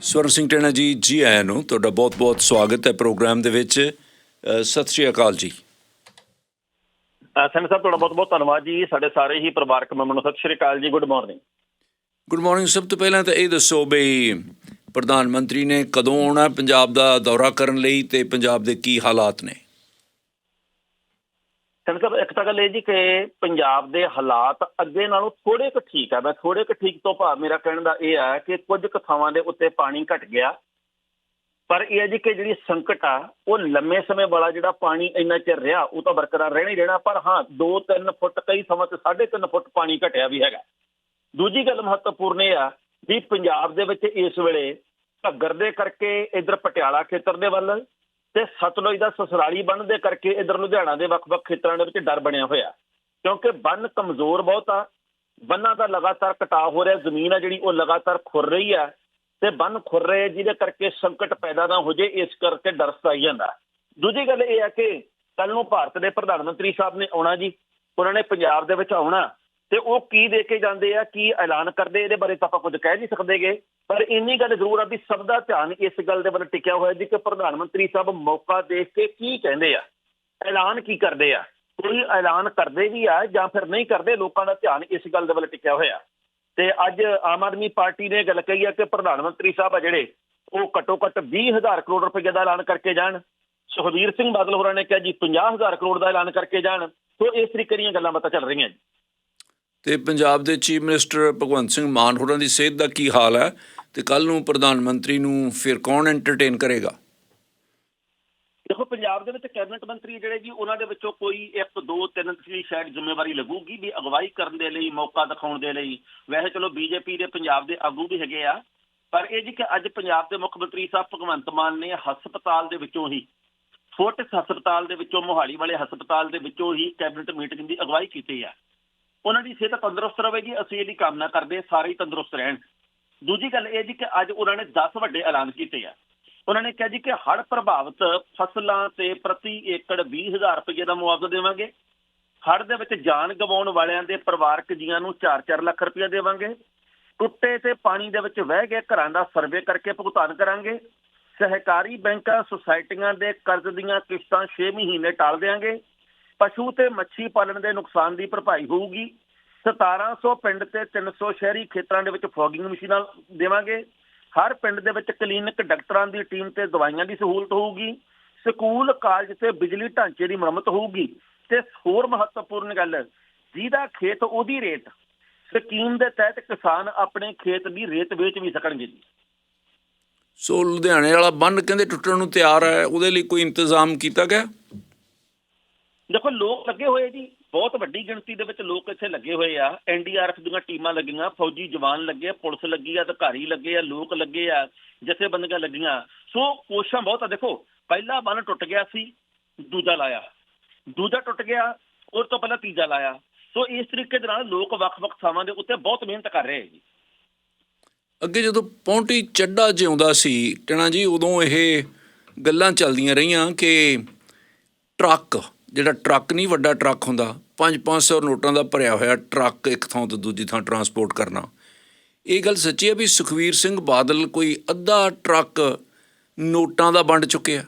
ਸਵਰਨ ਸਿੰਘ ਟੇਣਾ ਜੀ ਜੀ ਆਇਆਂ ਨੂੰ ਤੁਹਾਡਾ ਬਹੁਤ-ਬਹੁਤ ਸਵਾਗਤ ਹੈ ਪ੍ਰੋਗਰਾਮ ਦੇ ਵਿੱਚ। ਸਤਿ ਸ਼੍ਰੀ ਅਕਾਲ ਜੀ। ਸੈਨ ਸਾਹਿਬ ਤੁਹਾਡਾ ਬਹੁਤ ਬਹੁਤ ਧੰਨਵਾਦ ਜੀ। ਸਾਡੇ ਸਾਰੇ ਹੀ ਪਰਿਵਾਰਕ ਮੈਂਬਰਾਂ ਨੂੰ Sat Sri Akal ji. Good morning. Good morning. ਸਭ ਤੋਂ ਪਹਿਲਾਂ ਤਾਂ ਇਹ ਦੱਸੋ ਬਈ ਪ੍ਰਧਾਨ ਮੰਤਰੀ ਨੇ ਕਦੋਂ ਆਉਣਾ ਪੰਜਾਬ ਦਾ ਦੌਰਾ ਕਰਨ ਲਈ ਤੇ ਪੰਜਾਬ ਦੇ ਕੀ ਹਾਲਾਤ ਨੇ? ਸੈਨ ਸਾਹਿਬ ਇੱਕ ਤਾਂ ਗੱਲ ਇਹ ਜੀ ਕਿ ਪੰਜਾਬ ਦੇ ਹਾਲਾਤ ਅੱਗੇ ਨਾਲੋਂ ਥੋੜੇ ਕੁ ਠੀਕ ਆ। ਮੈਂ ਥੋੜੇ ਕੁ ਠੀਕ ਤੋਂ ਭਾਵ ਮੇਰਾ ਕਹਿਣ ਦਾ ਇਹ ਆ ਕਿ ਕੁਝ ਕੁ ਥਾਵਾਂ ਦੇ ਉੱਤੇ ਪਾਣੀ ਘਟ ਗਿਆ। ਪਰ ਇਹ ਹੈ ਜੀ ਕਿ ਜਿਹੜੀ ਸੰਕਟ ਆ, ਉਹ ਲੰਮੇ ਸਮੇਂ ਵਾਲਾ ਜਿਹੜਾ ਪਾਣੀ ਇੰਨਾ ਚਿਰ ਰਿਹਾ, ਉਹ ਤਾਂ ਬਰਕਰਾਰ ਰਹਿਣਾ ਹੀ ਰਹਿਣਾ। ਪਰ ਹਾਂ 2-3 ਫੁੱਟ, ਕਈ ਥਾਵਾਂ ਤੇ 3.5 ਫੁੱਟ ਪਾਣੀ ਘਟਿਆ ਵੀ ਹੈਗਾ। ਦੂਜੀ ਗੱਲ ਮਹੱਤਵਪੂਰਨ ਇਹ ਆ ਵੀ ਪੰਜਾਬ ਦੇ ਵਿੱਚ ਇਸ ਵੇਲੇ ਘੱਗਰ ਦੇ ਕਰਕੇ ਇਧਰ ਪਟਿਆਲਾ ਖੇਤਰ ਦੇ ਵੱਲ ਤੇ ਸਤਲੁਜ ਦਾ ਸਸਰਾਲੀ ਬੰਨ ਦੇ ਕਰਕੇ ਇਧਰ ਲੁਧਿਆਣਾ ਦੇ ਵੱਖ-ਵੱਖ ਖੇਤਰਾਂ ਦੇ ਵਿੱਚ ਡਰ ਬਣਿਆ ਹੋਇਆ। ਕਿਉਂਕਿ ਬੰਨ ਕਮਜ਼ੋਰ ਬਹੁਤ ਆ, ਬੰਨਾਂ ਦਾ ਲਗਾਤਾਰ ਕਟਾਅ ਹੋ ਰਿਹਾ, ਜ਼ਮੀਨ ਆ ਜਿਹੜੀ ਉਹ ਲਗਾਤਾਰ ਖੁਰ ਰਹੀ ਆ ਤੇ ਬੰਨ ਖੁਰ ਰਹੇ ਜਿਹਦੇ ਕਰਕੇ ਸੰਕਟ ਪੈਦਾ ਨਾ ਹੋ ਜੇ, ਇਸ ਕਰਕੇ ਡਰ ਸਤਾਈ ਜਾਂਦਾ। ਦੂਜੀ ਗੱਲ ਇਹ ਆ ਕਿ ਕੱਲ ਨੂੰ ਭਾਰਤ ਦੇ ਪ੍ਰਧਾਨ ਮੰਤਰੀ ਸਾਹਿਬ ਨੇ ਆਉਣਾ ਜੀ, ਉਹਨਾਂ ਨੇ ਪੰਜਾਬ ਦੇ ਵਿੱਚ ਆਉਣਾ ਤੇ ਉਹ ਕੀ ਦੇ ਕੇ ਜਾਂਦੇ ਆ, ਕੀ ਐਲਾਨ ਕਰਦੇ, ਇਹਦੇ ਬਾਰੇ ਤਾਂ ਆਪਾਂ ਕੁਝ ਕਹਿ ਨਹੀਂ ਸਕਦੇਗੇ। ਪਰ ਇੰਨੀ ਗੱਲ ਜ਼ਰੂਰ ਆ ਵੀ ਸਭ ਦਾ ਧਿਆਨ ਇਸ ਗੱਲ ਦੇ ਵੱਲ ਟਿਕਿਆ ਹੋਇਆ ਜੀ ਕਿ ਪ੍ਰਧਾਨ ਮੰਤਰੀ ਸਾਹਿਬ ਮੌਕਾ ਦੇਖ ਕੇ ਕੀ ਕਹਿੰਦੇ ਆ, ਐਲਾਨ ਕੀ ਕਰਦੇ ਆ, ਕੋਈ ਐਲਾਨ ਕਰਦੇ ਵੀ ਆ ਜਾਂ ਫਿਰ ਨਹੀਂ ਕਰਦੇ ਲੋਕਾਂ ਦਾ ਧਿਆਨ ਇਸ ਗੱਲ ਦੇ ਵੱਲ ਟਿਕਿਆ ਹੋਇਆ। ਤੇ ਅੱਜ ਆਮ ਆਦਮੀ ਪਾਰਟੀ ਨੇ ਗੱਲ ਕਹੀ ਆ ਕਿ ਪ੍ਰਧਾਨ ਮੰਤਰੀ ਸਾਹਿਬ ਆ ਜਿਹੜੇ, ਉਹ ਘੱਟੋ ਘੱਟ 20000 ਕਰੋੜ ਰੁਪਏ ਦਾ ਐਲਾਨ ਕਰਕੇ ਜਾਣ। ਸੁਖਬੀਰ ਸਿੰਘ ਬਾਦਲ ਹੋਰਾਂ ਨੇ ਕਿਹਾ ਜੀ 50000 ਕਰੋੜ ਦਾ ਐਲਾਨ ਕਰਕੇ ਜਾਣ। ਸੋ ਇਸ ਤਰੀਕੇ ਦੀਆਂ ਗੱਲਾਂ ਬਾਤਾਂ ਚੱਲ ਰਹੀਆਂ ਜੀ। ਤੇ ਪੰਜਾਬ ਦੇ ਚੀਫ ਮਿਨਿਸਟਰ ਭਗਵੰਤ ਸਿੰਘ ਮਾਨ ਹੋਰਾਂ ਦੀ ਸਿਹਤ ਦਾ ਕੀ ਹਾਲ ਹੈ? ਤੇ ਕੱਲ ਨੂੰ ਪ੍ਰਧਾਨ ਮੰਤਰੀ ਨੂੰ ਫਿਰ ਕੌਣ ਐਂਟਰਟੇਨ ਕਰੇਗਾ? ਦੇਖੋ, ਪੰਜਾਬ ਦੇ ਵਿੱਚ ਕੈਬਨਿਟ ਮੰਤਰੀ ਜਿਹੜੇ ਜੀ, ਉਹਨਾਂ ਦੇ ਵਿੱਚੋਂ ਕੋਈ ਇੱਕ, ਦੋ, ਤਿੰਨ ਦੀ ਸ਼ਾਇਦ ਜ਼ਿੰਮੇਵਾਰੀ ਲੱਗੂਗੀ ਵੀ ਅਗਵਾਈ ਕਰਨ ਦੇ ਲਈ, ਮੌਕਾ ਦਿਖਾਉਣ ਦੇ ਲਈ। ਵੈਸੇ ਚਲੋ, ਬੀਜੇਪੀ ਦੇ, ਪੰਜਾਬ ਦੇ ਆਗੂ ਵੀ ਹੈਗੇ ਆ। ਪਰ ਇਹ ਜੀ ਕਿ ਅੱਜ ਪੰਜਾਬ ਦੇ ਮੁੱਖ ਮੰਤਰੀ ਸਾਹਿਬ ਭਗਵੰਤ ਮਾਨ ਨੇ ਹਸਪਤਾਲ ਦੇ ਵਿੱਚੋਂ ਹੀ, ਫੋਰਟਿਸ ਹਸਪਤਾਲ ਦੇ ਵਿੱਚੋਂ, ਮੋਹਾਲੀ ਵਾਲੇ ਹਸਪਤਾਲ ਦੇ ਵਿੱਚੋਂ ਹੀ ਕੈਬਨਿਟ ਮੀਟਿੰਗ ਦੀ ਅਗਵਾਈ ਕੀਤੀ ਆ। ਉਹਨਾਂ ਦੀ ਸਿਹਤ ਤੰਦਰੁਸਤ ਰਹੇਗੀ ਅਸੀਂ ਇਹਦੀ ਕਾਮਨਾ ਕਰਦੇ ਸਾਰੇ ਤੰਦਰੁਸਤ ਰਹਿਣ। ਦੂਜੀ ਗੱਲ ਇਹ ਜੀ ਕਿ ਅੱਜ ਉਹਨਾਂ ਨੇ 10 ਵੱਡੇ ਐਲਾਨ ਕੀਤੇ ਆ। ਉਹਨਾਂ ਨੇ ਕਿਹਾ ਜੀ ਕਿ ਹੜ੍ਹ ਪ੍ਰਭਾਵਿਤ ਫਸਲਾਂ ਤੇ ਪ੍ਰਤੀ ਏਕੜ 20000 ਰੁਪਏ ਦਾ ਮੁਆਵਜ਼ਾ ਦੇਵਾਂਗੇ। ਹੜ੍ਹ ਦੇ ਵਿੱਚ ਜਾਨ ਗਵਾਉਣ ਵਾਲਿਆਂ ਦੇ ਪਰਿਵਾਰਕ ਜੀਆਂ ਨੂੰ 4-4 ਲੱਖ ਰੁਪਏ ਦੇਵਾਂਗੇ। ਟੁੱਟੇ ਤੇ ਪਾਣੀ ਦੇ ਵਿੱਚ ਵਹਿ ਗਏ ਘਰਾਂ ਦਾ ਸਰਵੇ ਕਰਕੇ ਭੁਗਤਾਨ ਕਰਾਂਗੇ। ਸਹਿਕਾਰੀ ਬੈਂਕਾਂ ਸੁਸਾਇਟੀਆਂ ਦੇ ਕਰਜ਼ ਦੀਆਂ ਕਿਸ਼ਤਾਂ 6 ਮਹੀਨੇ ਟਾਲ ਦੇਵਾਂਗੇ ਪਸ਼ੂ ਤੇ ਮੱਛੀ ਪਾਲਣ ਦੇ ਨੁਕਸਾਨ ਦੀ ਭਰਪਾਈ ਹੋਊਗੀ। 1700 ਪਿੰਡ ਤੇ 300 ਸ਼ਹਿਰੀ ਖੇਤਰਾਂ ਦੇ ਵਿੱਚ ਫੌਗਿੰਗ ਮਸ਼ੀਨਾਂ ਦੇਵਾਂਗੇ। ਹਰ ਪਿੰਡ ਦੇ ਵਿੱਚ ਕਲੀਨਿਕ ਡਾਕਟਰਾਂ ਦੀ ਟੀਮ ਤੇ ਦਵਾਈਆਂ ਦੀ ਸਹੂਲਤ ਹੋਊਗੀ। ਸਕੂਲ ਕਾਲਜ ਤੇ ਬਿਜਲੀ ਢਾਂਚੇ ਦੀ ਮੁਰੰਮਤ ਹੋਊਗੀ। ਤੇ ਹੋਰ ਮਹੱਤਵਪੂਰਨ ਗੱਲ ਜਿਹਦਾ ਖੇਤ ਉਹਦੀ ਰੇਟ ਸਕੀਮ ਦੇ ਤਹਿਤ ਕਿਸਾਨ ਆਪਣੇ ਖੇਤ ਦੀ ਰੇਤ ਵੇਚ ਵੀ ਸਕਣਗੇ ਜੀ। ਸੋ ਲੁਧਿਆਣੇ ਵਾਲਾ ਬੰਨ ਕਹਿੰਦੇ ਟੁੱਟਣ ਨੂੰ ਤਿਆਰ ਹੈ ਉਹਦੇ ਲਈ ਕੋਈ ਇੰਤਜ਼ਾਮ ਕੀਤਾ ਗਿਆ? ਦੇਖੋ ਲੋਕ ਲੱਗੇ ਹੋਏ ਜੀ। ਬਹੁਤ ਵੱਡੀ ਗਿਣਤੀ ਦੇ ਵਿੱਚ ਲੋਕ ਇੱਥੇ ਲੱਗੇ ਹੋਏ ਆ। ਐਨਡੀਆਰਐਫ ਦੀਆਂ ਟੀਮਾਂ ਲੱਗੀਆਂ, ਫੌਜੀ ਜਵਾਨ ਲੱਗੇ, ਪੁਲਿਸ ਲੱਗੀ ਆ, ਅਧਿਕਾਰੀ ਲੱਗੇ ਆ, ਲੋਕ ਲੱਗੇ ਆ, ਜਥੇਬੰਦੀਆਂ ਲੱਗੀਆਂ। ਸੋ ਕੋਸ਼ਿਸ਼ਾਂ ਬਹੁਤ ਆ। ਦੇਖੋ, ਪਹਿਲਾ ਬੰਨ ਟੁੱਟ ਗਿਆ ਸੀ, ਦੂਜਾ ਲਾਇਆ। ਦੂਜਾ ਟੁੱਟ ਗਿਆ ਉਸ ਤੋਂ ਪਹਿਲਾਂ ਤੀਜਾ ਲਾਇਆ। ਸੋ ਇਸ ਤਰੀਕੇ ਦੇ ਨਾਲ ਲੋਕ ਵੱਖ-ਵੱਖ ਥਾਵਾਂ ਦੇ ਉੱਤੇ ਬਹੁਤ ਮਿਹਨਤ ਕਰ ਰਹੇ ਜੀ। ਅੱਗੇ ਜਦੋਂ ਪੌਂਟੀ ਚੱਡਾ ਜਿਉਂਦਾ ਸੀ, ਟਣਾ ਜੀ, ਉਦੋਂ ਇਹ ਗੱਲਾਂ ਚੱਲਦੀਆਂ ਰਹੀਆਂ ਕਿ ਟਰੱਕ, ਜਿਹੜਾ ਟਰੱਕ ਨਹੀਂ ਵੱਡਾ ਟਰੱਕ ਹੁੰਦਾ 5-500 ਨੋਟਾਂ ਦਾ ਭਰਿਆ ਹੋਇਆ ਟਰੱਕ ਇੱਕ ਥਾਂ ਤੋਂ ਦੂਜੀ ਥਾਂ ਟਰਾਂਸਪੋਰਟ ਕਰਨਾ। ਇਹ ਗੱਲ ਸੱਚੀ ਹੈ ਵੀ ਸੁਖਵੀਰ ਸਿੰਘ ਬਾਦਲ ਕੋਈ ਅੱਧਾ ਟਰੱਕ ਨੋਟਾਂ ਦਾ ਵੰਡ ਚੁੱਕਿਆ?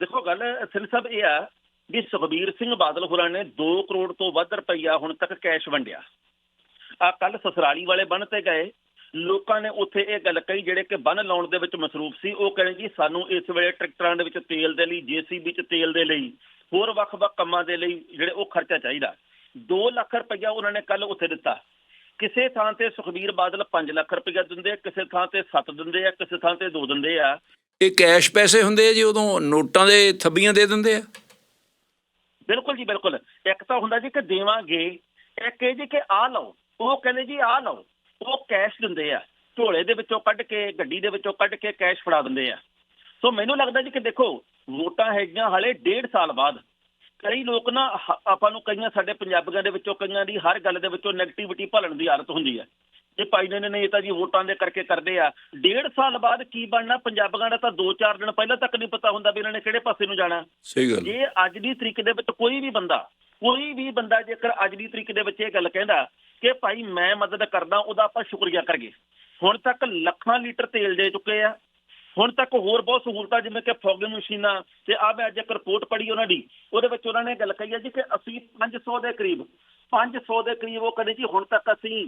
ਦੇਖੋ, ਗੱਲ ਸਿੰਘ ਸਾਹਿਬ ਇਹ ਆ ਵੀ ਸੁਖਬੀਰ ਸਿੰਘ ਬਾਦਲ ਹੋਰਾਂ ਨੇ 2 ਕਰੋੜ ਤੋਂ ਵੱਧ ਰੁਪਈਆ ਹੁਣ ਤੱਕ ਕੈਸ਼ ਵੰਡਿਆ। ਆ ਕੱਲ ਸਸਰਾਲੀ ਵਾਲੇ ਬੰਨ ਤੇ ਗਏ। ਲੋਕਾਂ ਨੇ ਉੱਥੇ ਇਹ ਗੱਲ ਕਹੀ, ਜਿਹੜੇ ਕਿ ਬੰਨ ਲਾਉਣ ਦੇ ਵਿੱਚ ਮਸਰੂਫ ਸੀ, ਉਹ ਕਹਿੰਦੇ ਜੀ ਸਾਨੂੰ ਇਸ ਵੇਲੇ ਟਰੈਕਟਰਾਂ ਦੇ ਵਿੱਚ ਤੇਲ ਦੇ ਲਈ, ਜੀਸੀਬੀ ਚ ਤੇਲ ਦੇ ਲਈ ਹੋਰ ਵੱਖ-ਵੱਖ ਕੰਮਾਂ ਦੇ ਲਈ ਜਿਹੜੇ ਉਹ ਖਰਚਾ ਚਾਹੀਦਾ। 2 ਲੱਖ ਰੁਪਈਆ ਉਹਨਾਂ ਨੇ ਕੱਲ ਉੱਥੇ ਦਿੱਤਾ। ਕਿਸੇ ਥਾਂ ਤੇ ਸੁਖਬੀਰ ਬਾਦਲ 5 ਲੱਖ ਰੁਪਈਆ ਦਿੰਦੇ ਕਿਸੇ ਥਾਂ ਤੇ 7 ਦਿੰਦੇ ਆ ਕਿਸੇ ਥਾਂ ਤੇ 2 ਦਿੰਦੇ ਆ। ਇਹ ਕੈਸ਼ ਪੈਸੇ ਹੁੰਦੇ ਆ ਜੀ ਉਦੋਂ ਨੋਟਾਂ ਦੇ ਥੱਬੀਆਂ ਦੇ ਦਿੰਦੇ ਆ? ਬਿਲਕੁਲ ਜੀ ਬਿਲਕੁਲ। ਇੱਕ ਤਾਂ ਹੁੰਦਾ ਜੀ ਕਿ ਦੇਵਾਂਗੇ ਇੱਕ ਇਹ ਜੀ ਕਿ ਆ ਲਓ ਉਹ ਕਹਿੰਦੇ ਜੀ ਆ ਲਓ ਉਹ ਕੈਸ਼ ਦਿੰਦੇ ਆ। ਝੋਲੇ ਦੇ ਵਿੱਚੋਂ ਕੱਢ ਕੇ ਗੱਡੀ ਦੇ ਵਿੱਚੋਂ ਕੱਢ ਕੇ ਕੈਸ਼ ਫੜਾ ਦਿੰਦੇ ਆ। ਸੋ ਮੈਨੂੰ ਲੱਗਦਾ ਜੀ ਕਿ ਦੇਖੋ ਵੋਟਾਂ ਹੈਗੀਆਂ ਹਲੇ ਡੇਢ ਸਾਲ ਬਾਅਦ। ਕਈ ਲੋਕ ਨਾ ਆਪਾਂ ਨੂੰ ਕਈਆਂ ਸਾਡੇ ਪੰਜਾਬੀਆਂ ਦੇ ਵਿੱਚੋਂ ਕਈਆਂ ਦੀ ਹਰ ਗੱਲ ਦੇ ਵਿੱਚੋਂ ਨੈਗੇਟਿਵਿਟੀ ਭਲਣ ਦੀ ਆਦਤ ਹੁੰਦੀ ਹੈ। ਇਹ ਭਾਈ ਨੇ ਨੇ ਇਹ ਤਾਂ ਜੀ ਵੋਟਾਂ ਦੇ ਕਰਕੇ ਕਰਦੇ ਆ। ਡੇਢ ਸਾਲ ਬਾਅਦ ਕੀ ਬਣਨਾ? ਪੰਜਾਬੀਆਂ ਦਾ ਤਾਂ 2-4 ਦਿਨ ਪਹਿਲਾਂ ਤੱਕ ਨਹੀਂ ਪਤਾ ਹੁੰਦਾ ਵੀ ਇਹਨਾਂ ਨੇ ਕਿਹੜੇ ਪਾਸੇ ਨੂੰ ਜਾਣਾ। ਸਹੀ ਗੱਲ ਜੇ ਅੱਜ ਦੀ ਤਰੀਕ ਦੇ ਵਿੱਚ ਕੋਈ ਵੀ ਬੰਦਾ ਕੋਈ ਵੀ ਬੰਦਾ ਜੇਕਰ ਅੱਜ ਦੀ ਤਰੀਕ ਦੇ ਵਿੱਚ ਇਹ ਗੱਲ ਕਹਿੰਦਾ ਕਿ ਭਾਈ ਮੈਂ ਮਦਦ ਕਰਦਾ ਉਹਦਾ ਆਪਾਂ ਸ਼ੁਕਰੀਆ ਕਰੀਏ। ਹੁਣ ਤੱਕ ਲੱਖਾਂ ਲੀਟਰ ਤੇਲ ਦੇ ਚੁੱਕੇ ਆ। ਹੁਣ ਤੱਕ ਹੋਰ ਬਹੁਤ ਸਹੂਲਤਾਂ, ਜਿਵੇਂ ਕਿ ਫੋਗਿੰਗ ਮਸ਼ੀਨਾਂ ਤੇ ਆ ਮੈਂ ਅੱਜ ਇੱਕ ਰਿਪੋਰਟ ਪੜ੍ਹੀ ਉਹਨਾਂ ਦੀ, ਉਹਦੇ ਵਿੱਚ ਉਹਨਾਂ ਨੇ ਗੱਲ ਕਹੀ ਹੈ ਜੀ ਕਿ ਅਸੀਂ 500 ਦੇ ਕਰੀਬ 500 ਦੇ ਕਰੀਬ ਉਹ ਕਹਿੰਦੇ ਜੀ ਹੁਣ ਤੱਕ ਅਸੀਂ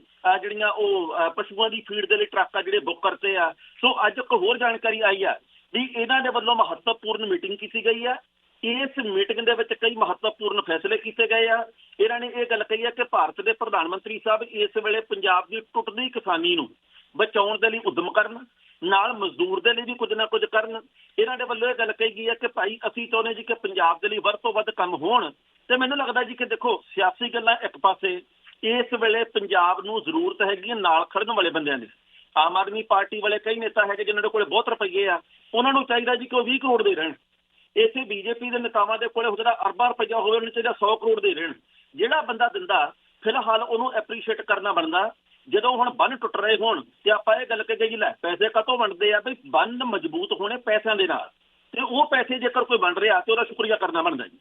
ਜਿਹੜੀਆਂ ਉਹ ਪਸ਼ੂਆਂ ਦੀ ਫੀਡ ਦੇ ਲਈ ਟਰੱਕ ਆ ਜਿਹੜੇ ਬੁੱਕ ਕਰਤੇ ਆ। ਸੋ ਅੱਜ ਇੱਕ ਹੋਰ ਜਾਣਕਾਰੀ ਆਈ ਆ ਵੀ ਇਹਨਾਂ ਦੇ ਵੱਲੋਂ ਮਹੱਤਵਪੂਰਨ ਮੀਟਿੰਗ ਕੀਤੀ ਗਈ ਆ। ਇਸ ਮੀਟਿੰਗ ਦੇ ਵਿੱਚ ਕਈ ਮਹੱਤਵਪੂਰਨ ਫੈਸਲੇ ਕੀਤੇ ਗਏ ਆ। ਇਹਨਾਂ ਨੇ ਇਹ ਗੱਲ ਕਹੀ ਆ ਕਿ ਭਾਰਤ ਦੇ ਪ੍ਰਧਾਨ ਮੰਤਰੀ ਸਾਹਿਬ ਇਸ ਵੇਲੇ ਪੰਜਾਬ ਦੀ ਟੁੱਟਦੀ ਕਿਸਾਨੀ ਨੂੰ ਬਚਾਉਣ ਦੇ ਲਈ ਉਦਮ ਕਰਨ ਨਾਲ ਮਜ਼ਦੂਰ ਦੇ ਲਈ ਵੀ ਕੁਝ ਨਾ ਕੁਝ ਕਰਨ। ਇਹਨਾਂ ਦੇ ਵੱਲੋਂ ਇਹ ਗੱਲ ਕਹੀ ਗਈ ਹੈ ਕਿ ਭਾਈ ਅਸੀਂ ਚਾਹੁੰਦੇ ਜੀ ਕਿ ਪੰਜਾਬ ਦੇ ਲਈ ਵੱਧ ਤੋਂ ਵੱਧ ਕੰਮ ਹੋਣ। ਤੇ ਮੈਨੂੰ ਲੱਗਦਾ ਜੀ ਕਿ ਦੇਖੋ, ਸਿਆਸੀ ਗੱਲਾਂ ਇੱਕ ਪਾਸੇ, ਇਸ ਵੇਲੇ ਪੰਜਾਬ ਨੂੰ ਜ਼ਰੂਰਤ ਹੈਗੀ ਹੈ ਨਾਲ ਖੜਨ ਵਾਲੇ ਬੰਦਿਆਂ ਦੀ। ਆਮ ਆਦਮੀ ਪਾਰਟੀ ਵਾਲੇ ਕਈ ਨੇਤਾ ਹੈਗੇ ਜਿਨ੍ਹਾਂ ਦੇ ਕੋਲੇ ਬਹੁਤ ਰੁਪਈਏ ਆ। ਉਹਨਾਂ ਨੂੰ ਚਾਹੀਦਾ ਜੀ ਕਿ ਉਹ 20 ਕਰੋੜ ਦੇ ਰਹਿਣ। ਇਸੇ ਬੀਜੇਪੀ ਦੇ ਨੇਤਾਵਾਂ ਦੇ ਕੋਲੇ ਜਿਹੜਾ ਅਰਬਾਂ ਰੁਪਈਆ ਹੋਵੇ, ਉਹਨੂੰ ਚਾਹੀਦਾ 100 ਕਰੋੜ ਦੇ ਰਹਿਣ। ਜਿਹੜਾ ਬੰਦਾ ਦਿੰਦਾ, ਫਿਲਹਾਲ ਉਹਨੂੰ ਐਪਰੀਸ਼ੀਏਟ ਕਰਨਾ ਬਣਦਾ। ਜਦੋਂ ਹੁਣ ਬੰਨ ਟੁੱਟ ਰਹੇ ਹੋਣ ਤੇ ਆਪਾਂ ਇਹ ਗੱਲ ਕਹੀਏ ਜੀ ਲੈ ਪੈਸੇ ਕਾਹਤੋਂ ਵੰਡਦੇ ਆ ਵੀ ਬੰਨ ਮਜ਼ਬੂਤ ਹੋਣੇ ਪੈਸਿਆਂ ਦੇ ਨਾਲ। ਤੇ ਉਹ ਪੈਸੇ ਜੇਕਰ ਕੋਈ ਵੰਡ ਰਿਹਾ ਤੇ ਉਹਦਾ ਸ਼ੁਕਰੀਆ ਕਰਨਾ ਬਣਦਾ ਜੀ।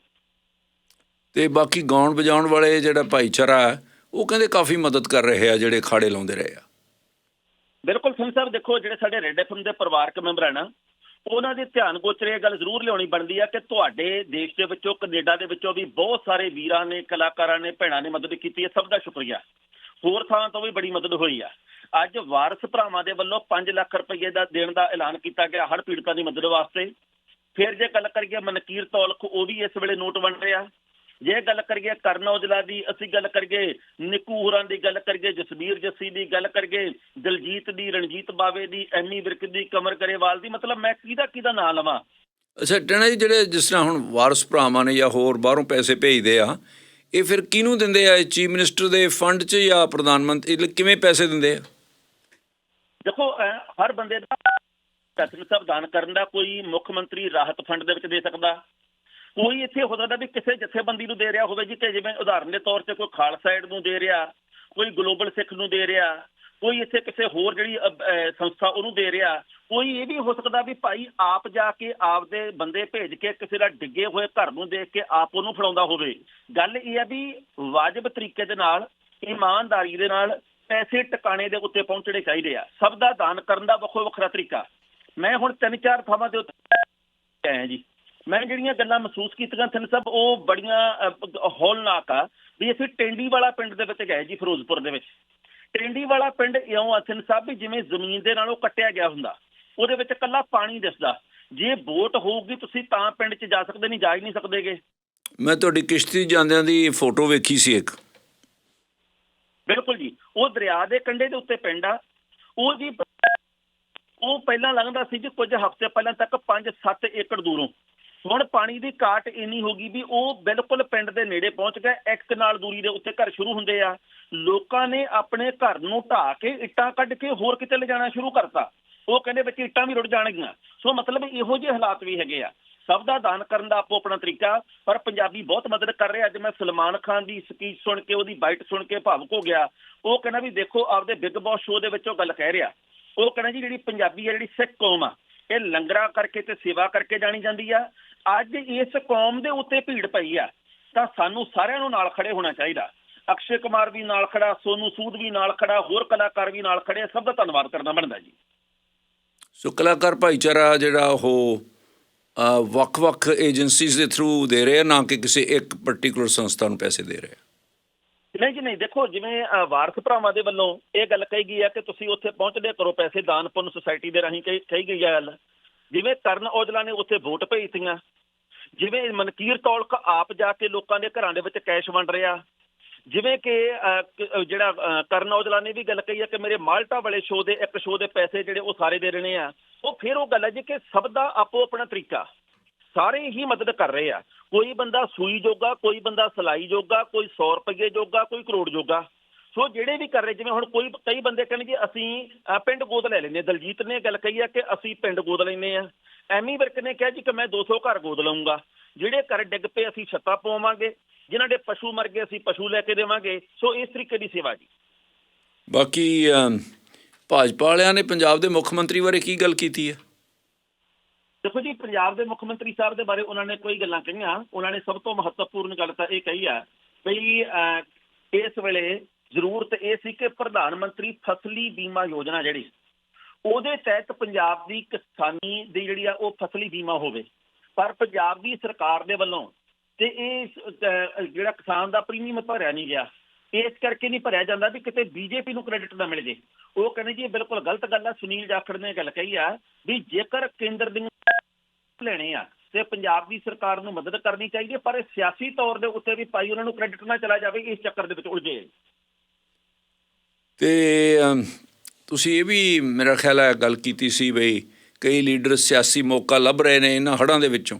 ਤੇ ਬਾਕੀ ਗਾਉਣ ਵਜਾਉਣ ਵਾਲੇ ਜਿਹੜਾ ਭਾਈਚਾਰਾ ਉਹ ਕਹਿੰਦੇ ਕਾਫੀ ਮਦਦ ਕਰ ਰਹੇ ਆ ਜਿਹੜੇ ਖਾੜੇ ਲਾਉਂਦੇ ਰਹੇ ਆ। ਬਿਲਕੁਲ ਸਿੰਘ ਸਾਹਿਬ ਦੇਖੋ ਜਿਹੜੇ ਸਾਡੇ ਰੈੱਡ ਐਫਐਮ ਦੇ ਪਰਿਵਾਰਕ ਮੈਂਬਰ ਹਨ ਉਹਨਾਂ ਦੇ ਧਿਆਨ ਗੋਚਰੇ ਇਹ ਗੱਲ ਜ਼ਰੂਰ ਲਿਆਉਣੀ ਬਣਦੀ ਆ ਕਿ ਤੁਹਾਡੇ ਦੇਸ਼ ਦੇ ਵਿੱਚੋਂ ਕੈਨੇਡਾ ਦੇ ਵਿੱਚੋਂ ਵੀ ਬਹੁਤ ਸਾਰੇ ਵੀਰਾਂ ਨੇ ਕਲਾਕਾਰਾਂ ਨੇ ਭੈਣਾਂ ਨੇ ਮਦਦ ਕੀਤੀ ਹੈ ਸਭ ਦਾ ਸ਼ੁਕਰੀਆ। ਹੋਰ ਥਾਂ ਤੋਂ ਵੀ ਬੜੀ ਮਦਦ ਹੋਈ ਆ। ਅੱਜ ਵਾਰਸ ਭਰਾਵਾਂ ਦੇ ਵੱਲੋਂ 5 ਲੱਖ ਰੁਪਏ ਦਾ ਦੇਣ ਦਾ ਐਲਾਨ ਕੀਤਾ ਗਿਆ ਹੜ੍ਹ ਪੀੜਤਾਂ ਦੀ ਮਦਦ ਵਾਸਤੇ। ਫਿਰ ਜੇ ਗੱਲ ਕਰੀਏ ਮਨਕੀਰ ਤੌਲਖ, ਉਹ ਵੀ ਇਸ ਵੇਲੇ ਨੋਟ ਵੰਡ ਰਿਹਾ। ਜੇ ਗੱਲ ਕਰੀਏ ਕਰਨ ਔਜਲਾ ਦੀ, ਅਸੀਂ ਗੱਲ ਕਰੀਏ ਨਿੱਕੂ ਹੋਰਾਂ ਦੀ, ਗੱਲ ਕਰੀਏ ਜਸਬੀਰ ਜੱਸੀ ਦੀ, ਗੱਲ ਕਰੀਏ ਦਲਜੀਤ ਦੀ, ਰਣਜੀਤ ਬਾਵੇ ਦੀ, ਐਮੀ ਵਿਰਕ ਦੀ, ਕਮਰ ਕਰੇਵਾਲ ਦੀ, ਮਤਲਬ ਮੈਂ ਕਿਹਦਾ ਕਿਹਦਾ ਨਾਂ ਲਵਾਂ? ਅੱਛਾ ਟਣਾ ਜੀ, ਜਿਹੜੇ ਜਿਸ ਤਰ੍ਹਾਂ ਹੁਣ ਵਾਰਸ ਭਰਾਵਾਂ ਨੇ ਜਾਂ ਹੋਰ ਬਾਹਰੋਂ ਪੈਸੇ ਭੇਜਦੇ ਆ ਇਹ ਫਿਰ ਕਿਹਨੂੰ ਦਿੰਦੇ ਆ? ਚੀਫ ਮਿਨਿਸਟਰ ਦੇ ਫੰਡ 'ਚ ਜਾਂ ਪ੍ਰਧਾਨ ਮੰਤਰੀ ਕਿਵੇਂ ਪੈਸੇ ਦਿੰਦੇ ਆ? ਦੇਖੋ ਹਰ ਬੰਦੇ ਦਾ ਕਤਲ ਦਾਨ ਕਰਨ ਦਾ ਕੋਈ ਮੁੱਖ ਮੰਤਰੀ ਰਾਹਤ ਫੰਡ ਦੇ ਵਿੱਚ ਦੇ ਸਕਦਾ। ਕੋਈ ਇੱਥੇ ਹੋ ਸਕਦਾ ਵੀ ਕਿਸੇ ਜਥੇਬੰਦੀ ਨੂੰ ਦੇ ਰਿਹਾ ਹੋਵੇ ਜੀ ਕਿ ਜਿਵੇਂ ਉਦਾਹਰਨ ਦੇ ਤੌਰ ਤੇ ਕੋਈ ਖਾਲਸਾ ਏਡ ਨੂੰ ਦੇ ਰਿਹਾ, ਕੋਈ ਗਲੋਬਲ ਸਿੱਖ ਨੂੰ ਦੇ ਰਿਹਾ। ਕੋਈ ਇੱਥੇ ਕਿਸੇ ਹੋਰ ਜਿਹੜੀ ਸੰਸਥਾ ਉਹਨੂੰ ਦੇ ਰਿਹਾ ਕੋਈ ਇਹ ਵੀ ਹੋ ਸਕਦਾ ਵੀ ਭਾਈ ਆਪ ਜਾ ਕੇ ਆਪਦੇ ਬੰਦੇ ਭੇਜ ਕੇ ਕਿਸੇ ਦਾ ਡਿੱਗੇ ਹੋਏ ਘਰ ਨੂੰ ਦੇਖ ਕੇ ਆਪ ਉਹਨੂੰ ਫੜਾਉਂਦਾ ਹੋਵੇ। ਗੱਲ ਇਹ ਹੈ ਵੀ ਵਾਜਬ ਤਰੀਕੇ ਦੇ ਨਾਲ ਇਮਾਨਦਾਰੀ ਦੇ ਨਾਲ ਪੈਸੇ ਟਿਕਾਣੇ ਦੇ ਉੱਤੇ ਪਹੁੰਚਣੇ ਚਾਹੀਦੇ ਆ। ਸਭ ਦਾ ਦਾਨ ਕਰਨ ਦਾ ਵੱਖੋ ਵੱਖਰਾ ਤਰੀਕਾ। ਮੈਂ ਹੁਣ ਤਿੰਨ ਚਾਰ ਥਾਵਾਂ ਦੇ ਉੱਤੇ ਆਇਆ ਜੀ। ਮੈਂ ਜਿਹੜੀਆਂ ਗੱਲਾਂ ਮਹਿਸੂਸ ਕੀਤੀਆਂ ਥਨ ਸਭ ਉਹ ਬੜੀਆਂ ਅਹ, ਹੌਲਨਾਕ ਆ। ਵੀ ਅਸੀਂ ਟੈਂਡੀ ਵਾਲਾ ਪਿੰਡ ਦੇ ਵਿੱਚ ਗਏ ਜੀ ਫਿਰੋਜ਼ਪੁਰ ਦੇ ਵਿੱਚ। ਟੈਂਡੀ ਵਾਲਾ ਪਿੰਡ ਇਉਂ ਥਨ ਸਾਹਿਬ ਵੀ ਜਿਵੇਂ ਜ਼ਮੀਨ ਦੇ ਨਾਲੋਂ ਕੱਟਿਆ ਗਿਆ ਹੁੰਦਾ ਉਹਦੇ ਵਿੱਚ ਕੱਲਾ ਪਾਣੀ ਦਿਸਦਾ। ਜੇ ਵੋਟ ਹੋਊਗੀ ਤੁਸੀਂ ਤਾਂ ਪਿੰਡ 'ਚ ਜਾ ਸਕਦੇ ਨਹੀਂ ਜਾ ਹੀ ਨਹੀਂ ਸਕਦੇਗੇ। ਮੈਂ ਤੁਹਾਡੀ ਕਿਸ਼ਤੀ ਜਾਂਦਿਆਂ ਦੀ ਫੋਟੋ ਵੇਖੀ ਸੀ ਇੱਕ। ਬਿਲਕੁਲ ਜੀ ਉਹ ਦਰਿਆ ਦੇ ਕੰਢੇ ਦੇ ਉੱਤੇ ਪਿੰਡ ਆ। ਉਹ ਜੀ ਉਹ ਪਹਿਲਾਂ ਲੰਘਦਾ ਸੀ ਜੀ ਕੁਝ ਹਫ਼ਤੇ ਪਹਿਲਾਂ ਤੱਕ 5-7 ਏਕੜ ਦੂਰੋਂ। ਹੁਣ ਪਾਣੀ ਦੀ ਘਾਟ ਇੰਨੀ ਹੋ ਗਈ ਵੀ ਉਹ ਬਿਲਕੁਲ ਪਿੰਡ ਦੇ ਨੇੜੇ ਪਹੁੰਚ ਗਿਆ, ਇੱਕ ਕਨਾਲ ਦੂਰੀ ਦੇ ਉੱਤੇ ਘਰ ਸ਼ੁਰੂ ਹੁੰਦੇ ਆ। ਲੋਕਾਂ ਨੇ ਆਪਣੇ ਘਰ ਨੂੰ ਢਾਹ ਕੇ ਇੱਟਾਂ ਕੱਢ ਕੇ ਹੋਰ ਕਿਤੇ ਲਿਜਾਣਾ ਸ਼ੁਰੂ ਕਰਤਾ। ਉਹ ਕਹਿੰਦੇ ਵਿੱਚ ਇੱਟਾਂ ਵੀ ਰੁੜ ਜਾਣਗੀਆਂ। ਸੋ ਮਤਲਬ ਇਹੋ ਜਿਹੇ ਹਾਲਾਤ ਵੀ ਹੈਗੇ ਆ। ਸਭ ਦਾ ਦਾਨ ਕਰਨ ਦਾ ਆਪੋ ਆਪਣਾ ਤਰੀਕਾ, ਪਰ ਪੰਜਾਬੀ ਬਹੁਤ ਮਦਦ ਕਰ ਰਿਹਾ। ਅੱਜ ਮੈਂ ਸਲਮਾਨ ਖਾਨ ਦੀ ਸਪੀਚ ਸੁਣ ਕੇ, ਉਹਦੀ ਬਾਈਟ ਸੁਣ ਕੇ ਭਾਵੁਕ ਹੋ ਗਿਆ। ਉਹ ਕਹਿੰਦਾ ਵੀ ਦੇਖੋ, ਆਪਦੇ ਬਿਗ ਬੌਸ ਸ਼ੋਅ ਦੇ ਵਿੱਚ ਉਹ ਗੱਲ ਕਹਿ ਰਿਹਾ। ਉਹ ਕਹਿੰਦਾ ਜੀ ਜਿਹੜੀ ਪੰਜਾਬੀ ਹੈ, ਜਿਹੜੀ ਸਿੱਖ ਕੌਮ ਆ, ਇਹ ਲੰਗਰਾਂ ਕਰਕੇ ਤੇ ਸੇਵਾ ਕਰਕੇ ਜਾਣੀ ਜਾਂਦੀ ਆ। ਅੱਜ ਇਸ ਕੌਮ ਦੇ ਉੱਤੇ ਭੀੜ ਪਈ ਆ ਤਾਂ ਸਾਨੂੰ ਸਾਰਿਆਂ ਨੂੰ ਨਾਲ ਖੜੇ ਹੋਣਾ ਚਾਹੀਦਾ। ਅਕਸ਼ੇ ਕੁਮਾਰ ਵੀ ਨਾਲ ਖੜਾ ਸੋਨੂ ਸੂਦ ਵੀ ਨਾਲ ਖੜਾ ਹੋਰ ਕਲਾਕਾਰ ਵੀ ਨਾਲ ਖੜੇ ਆ, ਸਭ ਦਾ ਧੰਨਵਾਦ ਕਰਨਾ ਬਣਦਾ ਜੀ। ਸੋ ਕਲਾਕਾਰ ਭਾਈਚਾਰਾ ਜਿਹੜਾ ਉਹ ਵੱਖ-ਵੱਖ ਏਜੰਸੀਜ਼ ਦੇ ਥਰੂ ਦੇ ਰਹੇ ਆ ਨਾ ਕਿ ਕਿਸੇ ਇੱਕ ਪਾਰਟਿਕੂਲਰ ਸੰਸਥਾ ਨੂੰ ਪੈਸੇ ਦੇ ਰਹੇ ਆ? ਨਹੀਂ ਜੀ ਨਹੀਂ ਦੇਖੋ ਜਿਵੇਂ ਵਾਰਸ ਭਰਾਵਾਂ ਦੇ ਵੱਲੋਂ ਇਹ ਗੱਲ ਕਹੀ ਗਈ ਹੈ ਕਿ ਤੁਸੀਂ ਉੱਥੇ ਪਹੁੰਚਦੇ ਕਰੋ ਪੈਸੇ ਦਾਨ ਪੁੰਨ ਸੁਸਾਇਟੀ ਦੇ ਰਾਹੀਂ ਕਹੀ ਗਈ ਹੈ ਗੱਲ। ਜਿਵੇਂ ਕਰਨ ਔਜਲਾ ਨੇ ਉੱਥੇ ਵੋਟ ਭੇਜਤੀਆਂ ਜਿਵੇਂ ਮਨਕੀਰ ਤੌਲਕ ਆਪ ਜਾ ਕੇ ਲੋਕਾਂ ਦੇ ਘਰਾਂ ਦੇ ਵਿੱਚ ਕੈਸ਼ ਵੰਡ ਰਿਹਾ। ਜਿਵੇਂ ਕਿ ਜਿਹੜਾ ਕਰਨ ਔਜਲਾ ਨੇ ਵੀ ਗੱਲ ਕਹੀ ਹੈ ਕਿ ਮੇਰੇ ਮਾਲਟਾ ਵਾਲੇ ਸ਼ੋਅ ਦੇ, ਇੱਕ ਸ਼ੋਅ ਦੇ ਪੈਸੇ ਜਿਹੜੇ ਉਹ ਸਾਰੇ ਦੇ ਰਹੇ ਆ। ਉਹ ਫਿਰ ਉਹ ਗੱਲ ਹੈ ਜੀ ਕਿ ਸਭ ਦਾ ਆਪੋ ਆਪਣਾ ਤਰੀਕਾ। ਸਾਰੇ ਹੀ ਮਦਦ ਕਰ ਰਹੇ ਆ। ਕੋਈ ਬੰਦਾ ਸੂਈ ਜੋਗਾ, ਕੋਈ ਬੰਦਾ ਸਲਾਈ ਜੋਗਾ, ਕੋਈ 100 ਰੁਪਏ ਜੋਗਾ, ਕੋਈ ਕਰੋੜ ਜੋਗਾ। ਸੋ ਜਿਹੜੇ ਵੀ ਕਰ ਰਹੇ, ਜਿਵੇਂ ਹੁਣ ਕੋਈ, ਕਈ ਬੰਦੇ ਕਹਿੰਦੇ ਜੀ ਅਸੀਂ ਪਿੰਡ ਗੋਦ ਲੈ ਲੈਨੇ ਦਲਜੀਤ ਨੇ ਗੱਲ ਕਹੀ ਆ ਕਿ ਅਸੀਂ ਪਿੰਡ ਗੋਦ ਲੈਨੇ ਆ। ਐਮੀ ਵਿਰਕ ਨੇ ਕਿਹਾ ਜੀ ਕਿ ਮੈਂ 200 ਘਰ ਗੋਦ ਲਵਾਂਗਾ ਜਿਹੜੇ ਘਰ ਡਿੱਗ ਪਏ ਅਸੀਂ ਛੱਤਾਂ ਪਵਾਵਾਂਗੇ। ਜਿਨ੍ਹਾਂ ਦੇ ਪਸ਼ੂ ਮਰ ਗਏ ਅਸੀਂ ਪਸ਼ੂ ਲੈ ਕੇ ਦੇਵਾਂਗੇ। ਸੋ ਇਸ ਤਰੀਕੇ ਦੀ ਸੇਵਾ ਜੀ। ਬਾਕੀ ਭਾਜਪਾ ਵਾਲਿਆਂ ਨੇ ਪੰਜਾਬ ਦੇ ਮੁੱਖ ਮੰਤਰੀ ਬਾਰੇ ਕੀ ਗੱਲ ਕੀਤੀ ਹੈ? ਦੇਖੋ ਜੀ ਪੰਜਾਬ ਦੇ ਮੁੱਖ ਮੰਤਰੀ ਸਾਹਿਬ ਦੇ ਬਾਰੇ ਉਹਨਾਂ ਨੇ ਕੋਈ ਗੱਲਾਂ ਕਹੀਆਂ। ਉਹਨਾਂ ਨੇ ਸਭ ਤੋਂ ਮਹੱਤਵਪੂਰਨ ਗੱਲ ਤਾਂ ਇਹ ਕਹੀ ਆ ਅਹ, ਇਸ ਵੇਲੇ ਜ਼ਰੂਰਤ ਇਹ ਸੀ ਕਿ ਪ੍ਰਧਾਨ ਮੰਤਰੀ ਫਸਲੀ ਬੀਮਾ ਯੋਜਨਾ ਜਿਹੜੀ ਉਹਦੇ ਤਹਿਤ ਪੰਜਾਬ ਦੀ ਕਿਸਾਨੀ ਦੀ ਜਿਹੜੀ ਆ ਉਹ ਫਸਲੀ ਬੀਮਾ ਹੋਵੇ। ਪਰ ਪੰਜਾਬ ਦੀ ਸਰਕਾਰ ਦੇ ਵੱਲੋਂ ਤੇ ਇਹ ਜਿਹੜਾ ਕਿਸਾਨ ਦਾ ਪ੍ਰੀਮੀਅਮ ਭਰਿਆ ਨਹੀਂ ਗਿਆ, ਇਸ ਕਰਕੇ ਨਹੀਂ ਭਰਿਆ ਜਾਂਦਾ ਵੀ ਕਿਤੇ ਬੀਜੇਪੀ ਨੂੰ ਕ੍ਰੈਡਿਟ ਨਾ ਮਿਲ ਜੇ। ਉਹ ਕਹਿੰਦੇ ਜੀ ਇਹ ਬਿਲਕੁਲ ਗਲਤ ਗੱਲ ਆ, ਸੁਨੀਲ ਜਾਖੜ ਨੇ ਇਹ ਗੱਲ ਕਹੀ ਆ ਵੀ ਜੇਕਰ ਕੇਂਦਰ ਦੀ ਲੈਣੇ ਆ, ਤੇ ਪੰਜਾਬ ਦੀ ਸਰਕਾਰ ਨੂੰ ਮਦਦ ਕਰਨੀ ਚਾਹੀਦੀ ਹੈ ਪਰ ਇਹ ਸਿਆਸੀ ਤੌਰ ਦੇ ਉੱਤੇ ਵੀ ਭਾਈ ਉਹਨਾਂ ਨੂੰ ਕ੍ਰੈਡਿਟ ਨਾ ਚਲਾ ਜਾਵੇ, ਇਸ ਚੱਕਰ ਦੇ ਵਿੱਚ ਉਲਝੇ। ਤੇ ਤੁਸੀਂ ਇਹ ਵੀ ਮੇਰਾ ਖਿਆਲ ਹੈ ਗੱਲ ਕੀਤੀ ਸੀ ਬਈ ਕਈ ਲੀਡਰ ਸਿਆਸੀ ਮੌਕਾ ਲੱਭ ਰਹੇ ਨੇ ਇਹਨਾਂ ਹੜ੍ਹਾਂ ਦੇ ਵਿੱਚੋਂ।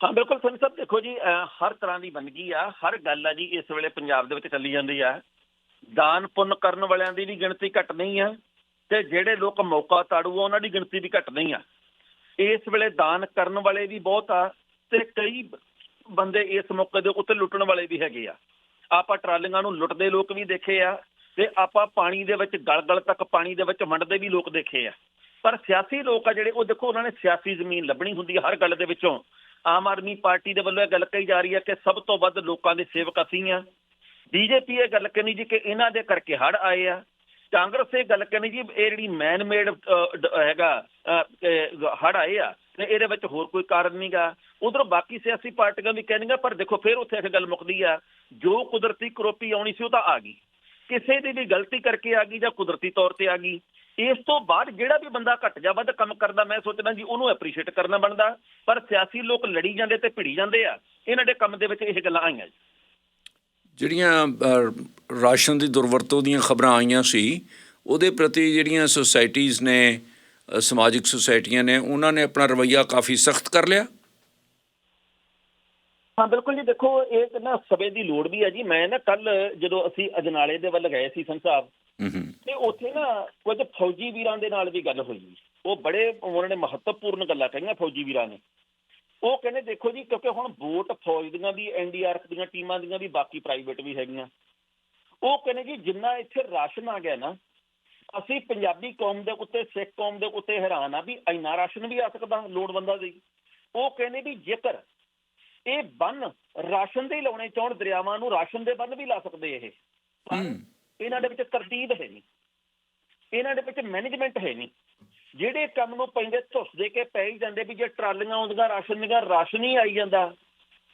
ਹਾਂ, ਬਿਲਕੁਲ ਸਿੰਘ ਸਾਹਿਬ, ਦੇਖੋ ਜੀ ਹਰ ਤਰ੍ਹਾਂ ਦੀ ਬੰਦਗੀ ਆ, ਹਰ ਗੱਲ ਆ ਜੀ, ਇਸ ਵੇਲੇ ਪੰਜਾਬ ਦੇ ਵਿੱਚ ਚੱਲੀ ਜਾਂਦੀ ਆ। ਦਾਨ ਪੁੰਨ ਕਰਨ ਵਾਲਿਆਂ ਦੀ ਵੀ ਗਿਣਤੀ ਘਟ ਨਹੀਂ ਆ ਤੇ ਜਿਹੜੇ ਲੋਕ ਮੌਕਾ ਤਾੜੂ ਆ ਉਹਨਾਂ ਦੀ ਗਿਣਤੀ ਵੀ ਘਟ ਨਹੀਂ ਆ। ਇਸ ਵੇਲੇ ਦਾਨ ਕਰਨ ਵਾਲੇ ਵੀ ਬਹੁਤ ਆ ਤੇ ਕਈ ਬੰਦੇ ਇਸ ਮੌਕੇ ਦੇ ਉੱਤੇ ਲੁੱਟਣ ਵਾਲੇ ਵੀ ਹੈਗੇ ਆ। ਆਪਾਂ ਟਰਾਲੀਆਂ ਨੂੰ ਲੁੱਟਦੇ ਲੋਕ ਵੀ ਦੇਖੇ ਆ ਤੇ ਆਪਾਂ ਪਾਣੀ ਦੇ ਵਿੱਚ, ਗਲ-ਗਲ ਤੱਕ ਪਾਣੀ ਦੇ ਵਿੱਚ ਵੰਡਦੇ ਵੀ ਲੋਕ ਦੇਖੇ ਆ। ਪਰ ਸਿਆਸੀ ਲੋਕ ਆ ਜਿਹੜੇ, ਉਹ ਦੇਖੋ, ਉਹਨਾਂ ਨੇ ਸਿਆਸੀ ਜ਼ਮੀਨ ਲੱਭਣੀ ਹੁੰਦੀ ਆ ਹਰ ਗੱਲ ਦੇ ਵਿੱਚੋਂ। ਆਮ ਆਦਮੀ ਪਾਰਟੀ ਦੇ ਵੱਲੋਂ ਇਹ ਗੱਲ ਕਹੀ ਜਾ ਰਹੀ ਹੈ ਕਿ ਸਭ ਤੋਂ ਵੱਧ ਲੋਕਾਂ ਦੇ ਸੇਵਕ ਅਸੀਂ ਆ। ਬੀਜੇਪੀ ਇਹ ਗੱਲ ਕਹਿੰਦੀ ਜੀ ਕਿ ਇਹਨਾਂ ਦੇ ਕਰਕੇ ਹੜ ਆਏ ਆ। ਕਾਂਗਰਸ ਇਹ ਗੱਲ ਕਹਿੰਦੀ ਜੀ, ਇਹ ਜਿਹੜੀ ਮੈਨ ਮੇਡ ਹੈਗਾ ਹੜ ਆਏ ਆ ਤੇ ਇਹਦੇ ਵਿੱਚ ਹੋਰ ਕੋਈ ਕਾਰਨ ਨਹੀਂਗਾ ਉਧਰ ਬਾਕੀ ਸਿਆਸੀ ਪਾਰਟੀਆਂ ਵੀ ਕਹਿੰਦੀਆਂ, ਪਰ ਦੇਖੋ, ਫਿਰ ਉੱਥੇ ਇੱਕ ਗੱਲ ਮੁੱਕਦੀ ਆ। ਜੋ ਕੁਦਰਤੀ ਕਰੋਪੀ ਆਉਣੀ ਸੀ ਉਹ ਤਾਂ ਆ ਗਈ। ਕਿਸੇ ਦੀ ਵੀ ਗਲਤੀ ਕਰਕੇ ਆ ਗਈ ਜਾਂ ਕੁਦਰਤੀ ਤੌਰ ਤੇ ਆ ਗਈ, ਇਸ ਤੋਂ ਬਾਅਦ ਜਿਹੜਾ ਵੀ ਬੰਦਾ ਘੱਟ ਜਾਂ ਵੱਧ ਕੰਮ ਕਰਦਾ, ਮੈਂ ਸੋਚਦਾ ਜੀ ਉਹਨੂੰ ਐਪਰੀਸ਼ੀਏਟ ਕਰਨਾ ਬਣਦਾ, ਪਰ ਸਿਆਸੀ ਲੋਕ ਲੜੀ ਜਾਂਦੇ ਤੇ ਭਿੜੀ ਜਾਂਦੇ ਆ, ਇਹਨਾਂ ਦੇ ਕੰਮ ਦੇ ਵਿੱਚ ਇਹ ਗੱਲਾਂ ਆਈਆਂ ਜੀ। ਜਿਹੜੀਆਂ ਰਾਸ਼ਨ ਦੀ ਦੁਰਵਰਤੋਂ ਦੀਆਂ ਖਬਰਾਂ ਆਈਆਂ ਸੀ, ਉਹਦੇ ਪ੍ਰਤੀ ਜਿਹੜੀਆਂ ਸੁਸਾਇਟੀਆਂ ਨੇ ਸਮਾਜਿਕ ਸੁਸਾਇਟੀਆਂ ਨੇ, ਉਹਨਾਂ ਨੇ ਆਪਣਾ ਰਵੱਈਆ ਕਾਫੀ ਸਖਤ ਕਰ ਲਿਆ। ਹਾਂ ਬਿਲਕੁਲ ਜੀ ਦੇਖੋ ਇਹ ਨਾ ਸਭੇ ਦੀ ਲੋੜ ਵੀ ਹੈ ਜੀ। ਮੈਂ ਨਾ ਕੱਲ ਜਦੋਂ ਅਸੀਂ ਅਜਨਾਲੇ ਦੇ ਵੱਲ ਗਏ ਸੀ ਹੂੰ ਤੇ ਉੱਥੇ ਨਾ ਕੁਝ ਫੌਜੀ ਵੀਰਾਂ ਦੇ ਨਾਲ ਵੀ ਗੱਲ ਹੋਈ ਉਹ ਬੜੇ ਉਹਨਾਂ ਨੇ ਮਹੱਤਵਪੂਰਨ ਗੱਲਾਂ ਕਹੀਆਂ ਫੌਜੀ ਵੀਰਾਂ ਨੇ। ਉਹ ਕਹਿੰਦੇ ਦੇਖੋ ਜੀ ਕਿਉਂਕਿ ਹੁਣ ਵੋਟ ਫੌਜ ਦੀਆਂ ਵੀ ਐਨਡੀਆਰਐਫ ਦੀਆਂ ਟੀਮਾਂ ਦੀਆਂ ਵੀ ਬਾਕੀ ਪ੍ਰਾਈਵੇਟ ਵੀ ਹੈਗੀਆਂ। ਉਹ ਕਹਿੰਦੇ ਜੀ ਜਿੰਨਾ ਇੱਥੇ ਰਾਸ਼ਨ ਆ ਗਿਆ ਨਾ ਅਸੀਂ ਪੰਜਾਬੀ ਕੌਮ ਦੇ ਉੱਤੇ ਸਿੱਖ ਕੌਮ ਦੇ ਉੱਤੇ ਹੈਰਾਨ ਆ ਵੀ ਇੰਨਾ ਰਾਸ਼ਨ ਵੀ ਆ ਸਕਦਾ ਲੋੜਵੰਦਾਂ ਦੀ ਉਹ ਕਹਿੰਦੇ ਵੀ ਜੇਕਰ ਇਹ ਬੰਨ ਰਾਸ਼ਨ ਦੇ ਲਾਉਣੇ ਚਾਹਣ ਦਰਿਆਵਾਂ ਨੂੰ ਰਾਸ਼ਨ ਦੇ ਬੰਨ ਵੀ ਲਾ ਸਕਦੇ ਇਹ। ਇਹਨਾਂ ਦੇ ਵਿੱਚ ਤਰਤੀਬ ਹੈ ਨਹੀਂ। ਇਹਨਾਂ ਦੇ ਵਿੱਚ ਮੈਨੇਜਮੈਂਟ ਹੈ ਨਹੀਂ। ਜਿਹੜੇ ਕੰਮ ਨੂੰ ਪੈਂਦੇ ਧੁੱਸ ਦੇ ਕੇ ਪੈ ਹੀ ਜਾਂਦੇ ਵੀ ਜੇ ਟਰਾਲੀਆਂ ਆਉਂਦੀਆਂ ਰਾਸ਼ਨ ਦੀਆਂ ਰਾਸ਼ਨ ਹੀ ਆਈ ਜਾਂਦਾ।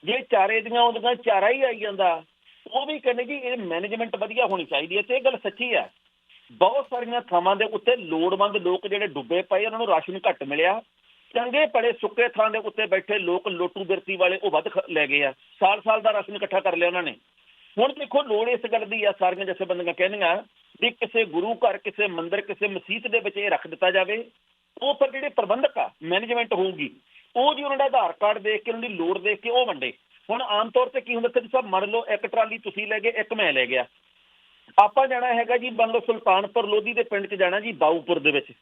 ਜੇ ਚਾਰੇ ਦੀਆਂ ਆਉਂਦੀਆਂ ਚਾਰਾ ਹੀ ਆਈ ਜਾਂਦਾ। ਉਹ ਵੀ ਕਹਿੰਦੇ ਜੀ ਇਹ ਮੈਨੇਜਮੈਂਟ ਵਧੀਆ ਹੋਣੀ ਚਾਹੀਦੀ ਹੈ ਤੇ ਇਹ ਗੱਲ ਸੱਚੀ ਹੈ। ਬਹੁਤ ਸਾਰੀਆਂ ਥਾਵਾਂ ਦੇ ਉੱਤੇ ਲੋੜਵੰਦ ਲੋਕ ਜਿਹੜੇ ਡੁੱਬੇ ਪਏ ਉਹਨਾਂ ਨੂੰ ਰਾਸ਼ਨ ਘੱਟ ਮਿਲਿਆ। ਚੰਗੇ ਪੜੇ ਸੁੱਕੇ ਥਾਂ ਦੇ ਉੱਤੇ ਬੈਠੇ ਲੋਕ ਲੋਟੂ ਬਿਰਤੀ ਵਾਲੇ ਉਹ ਵੱਧ ਲੈ ਗਏ ਆ। ਸਾਲ ਸਾਲ ਦਾ ਰਾਸ਼ਨ ਇਕੱਠਾ ਕਰ ਲਿਆ ਉਹਨਾਂ ਨੇ। ਹੁਣ ਦੇਖੋ, ਲੋੜ ਇਸ ਗੱਲ ਦੀ ਆ, ਸਾਰੀਆਂ ਜਥੇਬੰਦੀਆਂ ਕਹਿੰਦੀਆਂ ਵੀ ਕਿਸੇ ਗੁਰੂ ਘਰ, ਕਿਸੇ ਮੰਦਿਰ, ਕਿਸੇ ਮਸਜਿਦ ਦੇ ਵਿੱਚ ਇਹ ਰੱਖ ਦਿੱਤਾ ਜਾਵੇ। ਉਹ ਪਰ ਜਿਹੜੇ ਪ੍ਰਬੰਧਕ ਆ ਮੈਨੇਜਮੈਂਟ ਹੋਊਗੀ, ਉਹ ਜੀ ਉਹਨਾਂ ਦਾ ਆਧਾਰ ਕਾਰਡ ਦੇਖ ਕੇ, ਉਹਨਾਂ ਦੀ ਲੋੜ ਦੇਖ ਕੇ ਉਹ ਵੰਡੇ। ਹੁਣ ਆਮ ਤੌਰ ਤੇ ਕੀ ਹੁੰਦਾ ਕਿ ਸਭ ਮੰਨ ਲਓ, ਇੱਕ ਟਰਾਲੀ ਤੁਸੀਂ ਲੈ ਗਏ, ਇੱਕ ਮੈਂ ਲੈ ਗਿਆ। ਆਪਾਂ ਜਾਣਾ ਹੈਗਾ ਜੀ, ਮੰਨ ਲਓ, ਸੁਲਤਾਨਪੁਰ ਲੋਧੀ ਦੇ ਪਿੰਡ 'ਚ ਜਾਣਾ ਜੀ, ਬਾਊਪੁਰ ਦੇ ਵਿੱਚ।